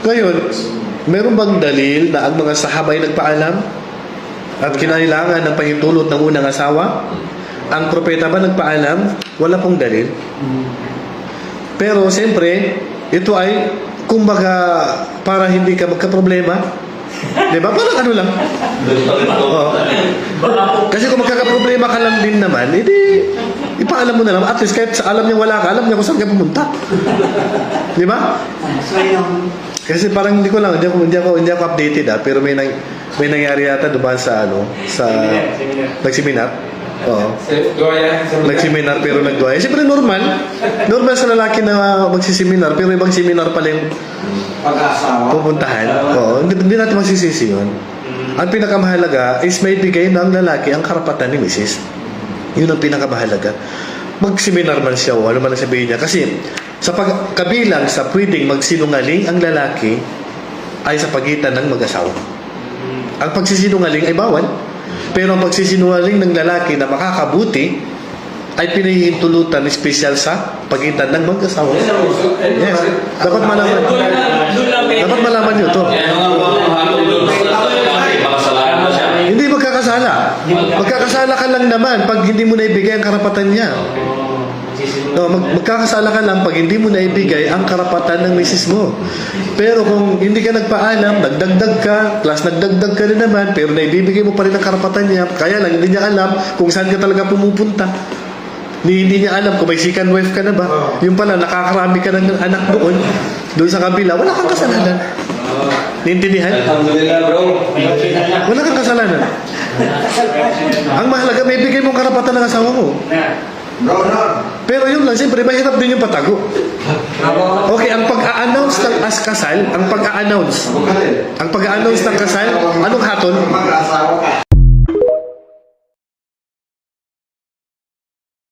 Ngayon, meron bang dalil na ang mga sahabay nagpaalam at kinailangan ng pahintulot ng unang asawa? Ang propeta ba nagpaalam? Wala pong dalil. Pero siyempre, ito ay kumbaga para hindi ka magka-problema. Di ba? Parang ano lang. Oo. Kasi kung magkakaproblema ka lang din naman, edi ipaalam mo na lang. At least kahit sa alam niya wala ka, alam niya kung saan ka pumunta. Di ba? Kasi parang hindi ko lang, hindi ako, hindi ako, hindi ako updated ah, pero may, nang, may nangyari yata doon sa ano, sa nagseminar. Oo. Nagseminar pero nagduwa. Eh, siyempre normal. Normal sa lalaki na magsiseminar pero ibang seminar pala yung Pag-asawa. pupuntahan. Oo, hindi, hindi natin masisisi yun. Ang pinakamahalaga is may bigay ng lalaki ang karapatan ni Mrs. Yun ang pinakamahalaga. Mag-seminar man siya o ano man ang sabihin niya. Kasi sa pagkabilang sa pwedeng magsinungaling ang lalaki ay sa pagitan ng mag-asawa. Ang pagsisinungaling ay bawal. Pero ang pagsisinungaling ng lalaki na makakabuti ay pinahihintulutan espesyal sa pagitan ng mag-asawa. Yes. Dapat malaman. Dapat malaman nyo to. Magkakasala. Magkakasala ka lang naman pag hindi mo naibigay ang karapatan niya. No, mag magkakasala ka lang pag hindi mo naibigay ang karapatan ng misis mo. Pero kung hindi ka nagpaalam, nagdagdag ka, plus nagdagdag ka rin naman, pero naibibigay mo pa rin ang karapatan niya, kaya lang hindi niya alam kung saan ka talaga pumupunta. Ni, hindi niya alam kung may second wife ka na ba. Yung pala, nakakarami ka ng anak doon, doon sa kabila, wala kang kasalanan. Naintindihan? Alhamdulillah bro. Wala kang kasalanan. Ang mahalaga, may bigay mong karapatan ng asawa mo. Bro, no. Pero yun lang, siyempre, mahirap din yung patago. Okay, ang pag-a-announce ng as kasal, ang pag-a-announce, ang pag-a-announce ng kasal, anong haton?